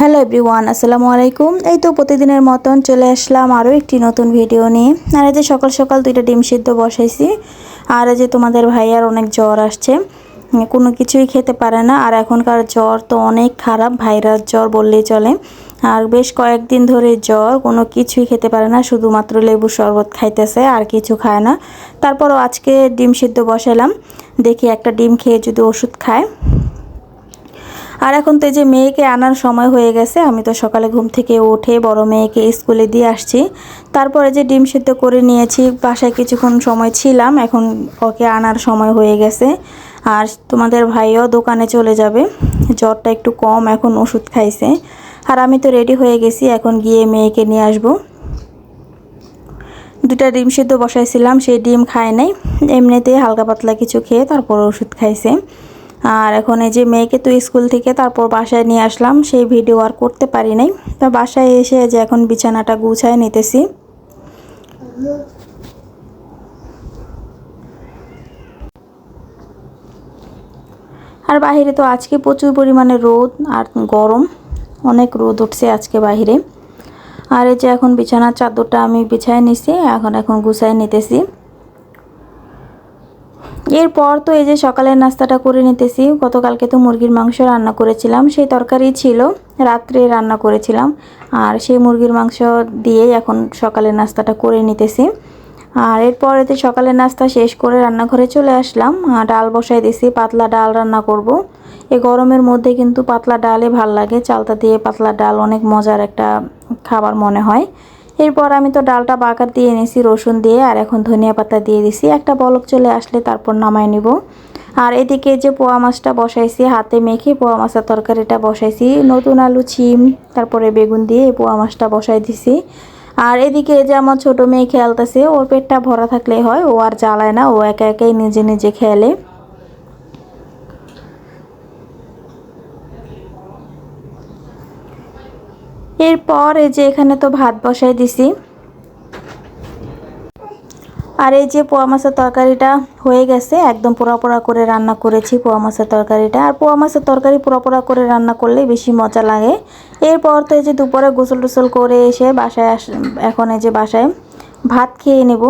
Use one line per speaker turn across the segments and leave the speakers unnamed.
Hello everyone, আসসালামু আলাইকুম। এই তো প্রতিদিনের মতন চলে আসলাম আরও একটি নতুন ভিডিও নিয়ে। আর এই যে সকাল সকাল দুইটা ডিম সিদ্ধ বসাইছি, আর এই যে তোমাদের ভাইয়ার অনেক জ্বর আসছে, কোনো কিছুই খেতে পারে না। আর এখনকার জ্বর তো অনেক খারাপ, ভাইরাস জ্বর বললেই চলে। আর বেশ কয়েকদিন ধরে জ্বর, কোনো কিছুই খেতে পারে না, শুধুমাত্র লেবু শরবত খাইতেছে, আর কিছু খায় না। তারপরও আজকে ডিম সিদ্ধ বসালাম, দেখি একটা ডিম খেয়ে যদি ওষুধ খায়। আর এখন তো এই যে মেয়েকে আনার সময় হয়ে গেছে, আমি তো সকালে ঘুম থেকে উঠে বড় মেয়েকে স্কুলে দিয়ে আসছি। তারপরে যে ডিম সেদ্ধ করে নিয়েছি, বাসায় কিছুক্ষণ সময় ছিলাম, এখন ওকে আনার সময় হয়ে গেছে। আর তোমাদের ভাইও দোকানে চলে যাবে, জ্বরটা একটু কম, এখন ওষুধ খাইছে। আর আমি তো রেডি হয়ে গেছি, এখন গিয়ে মেয়েকে নিয়ে আসব। দুটা ডিম সেদ্ধ বসাইছিলাম সেই ডিম খায় নাই এমনিতে হালকা পাতলা কিছু খেয়ে তারপর ওষুধ খাইছে। আর এখন এই যে মেয়েকে তো স্কুল থেকে তারপর বাসায় নিয়ে আসলাম, সেই ভিডিও আর করতে পারি নাই। তা বাসায় এসে যে এখন বিছানাটা গুছায় নিতেছি। আর বাহিরে তো আজকে প্রচুর পরিমাণে রোদ আর গরম, অনেক রোদ উঠছে আজকে বাহিরে। আর এই যে এখন বিছানার চাদরটা আমি বিছায় নিছি, এখন এখন গুছায় নিতেছি। এরপর তো এই যে সকালের নাস্তাটা করে নিতেছি, গতকালকে তো মুরগির মাংস রান্না করেছিলাম, সেই তরকারি ছিল, রাত্রে রান্না করেছিলাম, আর সেই মুরগির মাংস দিয়েই এখন সকালের নাস্তাটা করে নিতেছি আর এরপর এতে সকালের নাস্তা শেষ করে রান্নাঘরে চলে আসলাম ডাল বসাই দিছি, পাতলা ডাল রান্না করব। এ গরমের মধ্যে কিন্তু পাতলা ডালে ভালো লাগে, চালতা দিয়ে পাতলা ডাল অনেক মজার একটা খাবার মনে হয় এরপর আমি তো ডালটা বাগার দিয়ে এনেছি, রসুন দিয়ে, আর এখন ধনিয়া পাতা দিয়ে দিছি। একটা বলক চলে আসলে তারপর নামায় নিব। আর এদিকে যে পোয়া মাছটা বসাইছি, হাতে মেখে পোয়া মাছের তরকারিটা বসাইছি। নতুন আলু ছিম তারপরে বেগুন দিয়ে পোয়া মাছটা বসাই দিছি। আর এদিকে যে আমার ছোট মেয়ে খেয়ালতেছে ওর পেটটা ভরা থাকলে হয়, ও আর জ্বালায় না, ও একা একাই নিজে নিজে খেলে। এরপর এই যে এখানে তো ভাত বসাই দিছি। আর এই যে পোয়া মাছের তরকারিটা হয়ে গেছে, একদম পোড়া পোড়া করে রান্না করেছি পোয়া মাছের তরকারিটা। আর পোয়া মাছের তরকারি পোড়া পোড়া করে রান্না করলে বেশি মজা লাগে। এরপর তো এই যে দুপুরে গোসল টোসল করে এসে বাসায় আস এখন এই যে বাসায় ভাত খেয়ে নেব।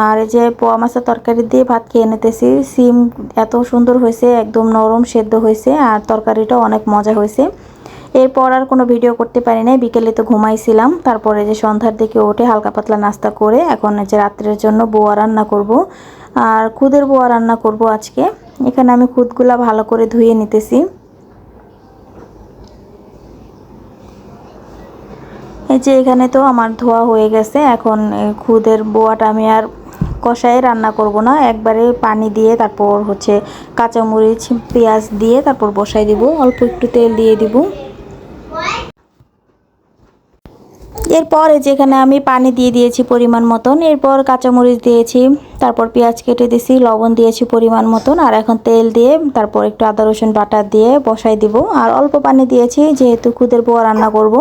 আর এই যে পোয়া মাছের তরকারি দিয়ে ভাত খেয়ে নিতেছি। সিম এত সুন্দর হয়েছে, একদম নরম, সেদ্ধ হয়েছে, আর তরকারিটাও অনেক মজা হয়েছে। এরপর আর কোনো ভিডিও করতে পারি নাই। বিকেলে তো ঘুমাইছিলাম। তারপরে যে সন্ধ্যার দিকে উঠে হালকা পাতলা নাস্তা করে এখন যে রাত্রের জন্য বোয়া রান্না করব। আর খুদের বোয়া রান্না করব আজকে। এখানে আমি খুদগুলা ভালো করে ধুয়ে নিতেছি। এই যে এখানে তো আমার ধোয়া হয়ে গেছে। এখন খুদের বোয়াটা আমি আর কষায় রান্না করব না। একবারে পানি দিয়ে তারপর হচ্ছে কাঁচামরিচ, পেঁয়াজ দিয়ে তারপর বসাই দিব। অল্প একটু তেল দিয়ে দিব। এরপর যেখানে আমি পানি দিয়ে দিয়েছি পরিমাণ মতন, এরপর কাঁচামরিচ দিয়েছি, তারপর পেঁয়াজ কেটে দিয়েছি, লবণ দিয়েছি পরিমাণ মতন, আর এখন তেল দিয়ে তারপর একটু আদা, রসুন বাটা দিয়ে বসাই দিব। আর অল্প পানি দিয়েছি, যেহেতু খুদের পোয়া রান্না করব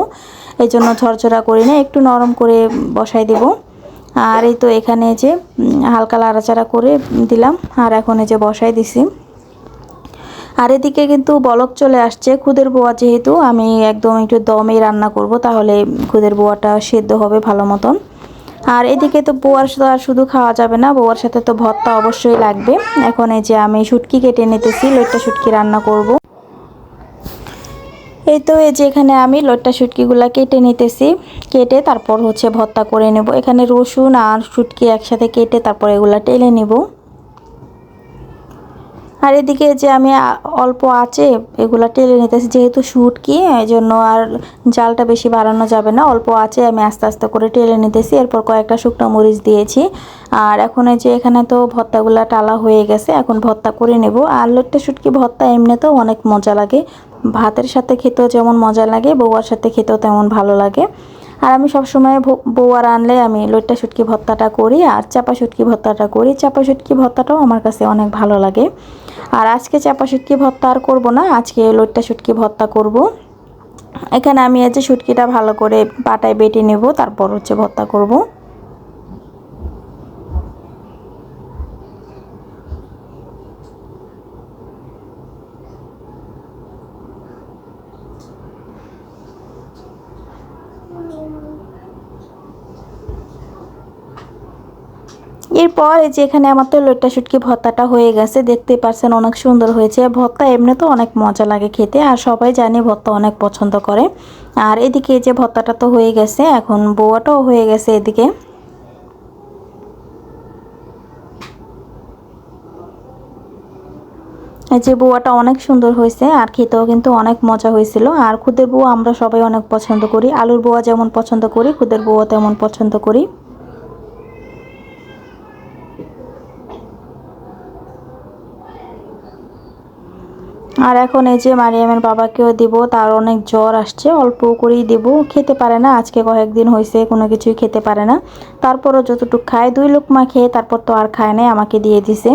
এই জন্য ঝরঝরা করি না, একটু নরম করে বসাই দিব। আর এই তো এখানে যে হালকা লাড়াচাড়া করে দিলাম, আর এখন এই যে বসাই দিছি। আর এদিকে কিন্তু বলক চলে আসছে, খুদের বোয়া যেহেতু আমি একদম একটু দমে রান্না করব, তাহলে খুদের বোয়াটা সেদ্ধ হবে ভালো মতন। আর এদিকে তো বোয়ার সাথে আর শুধু খাওয়া যাবে না, বোয়ার সাথে তো ভর্তা অবশ্যই লাগবে। এখন এই যে আমি শুটকি কেটে নিতেছি, লইট্টা শুটকি রান্না করব। এই তো এই যে এখানে আমি লইট্টা শুটকিগুলো কেটে নিতেছি, কেটে তারপর হচ্ছে ভর্তা করে নেব। এখানে রসুন আর শুটকি একসাথে কেটে তারপর এগুলা টেলে নেব। আর এদিকে যে আমি অল্প আছে, এগুলো টেলে নিতেছি, যেহেতু শুটকি এই জন্য আর জালটা বেশি বাড়ানো যাবে না। অল্প আছে, আমি আস্তে আস্তে করে টেলে নিতেছি। এরপর কয়েকটা শুকনো মরিচ দিয়েছি। আর এখন এই যে এখানে তো ভর্তাগুলো টালা হয়ে গেছে, এখন ভর্তা করে নেব। আর লট্টা শুটকি ভর্তা এমনিতেও অনেক মজা লাগে। ভাতের সাথে খেতেও যেমন মজা লাগে, বউয়ার সাথে খেতেও তেমন ভালো লাগে। আর আমি সবসময় বউয়ার আনলে আমি লইট্টা শুটকি ভর্তাটা করি আর চাপা শুটকি ভর্তাটা করি চাপা শুটকি ভত্তাটাও আমার কাছে অনেক ভালো লাগে আর আজকে চাপা শুটকি ভত্তা আর করব না, আজকে লইট্টা শুটকি ভর্তা করব। এখানে আমি এই যে শুটকিটা ভালো করে পাটায় বেটে নেব, তারপর হচ্ছে ভর্তা করব। এরপর এই যে এখানে আমার তো লইট্টা শুটকি ভর্তাটা হয়ে গেছে দেখতে পারছেন অনেক সুন্দর হয়েছে। ভর্তা এমনি তো অনেক মজা লাগে খেতে, আর সবাই জানে ভর্তা অনেক পছন্দ করে। আর এদিকে এই যে ভর্তাটা তো হয়ে গেছে, এখন বউয়াটাও হয়ে গেছে এদিকে। এই যে বুয়াটা অনেক সুন্দর হয়েছে, আর খেতেও কিন্তু অনেক মজা হয়েছিল। আর খুদের বুয়া আমরা সবাই অনেক পছন্দ করি, আলুর বুয়া যেমন পছন্দ করি, খুদের বুয়া তেমন পছন্দ করি। আর এখন এই যে মারিয়ামের বাবাকেও দিব, তার অনেক জ্বর আসছে, অল্প করেই দিব। খেতে পারে না, আজকে কয়েকদিন হয়েছে কোনো কিছুই খেতে পারে না। তারপরও যতটুকু খায়, দুই লোক মা খেয়ে তারপর তো আর খায় নাই, আমাকে দিয়ে দিছে।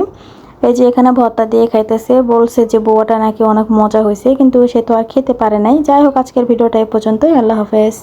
এই যে এখানে ভর্তা দিয়ে খাইতেছে, বলছে যে বউটা নাকি অনেক মজা হয়েছে কিন্তু সে তো আর খেতে পারে নাই। যাই হোক, আজকের ভিডিওটা এ পর্যন্তই, আল্লাহ হাফেজ।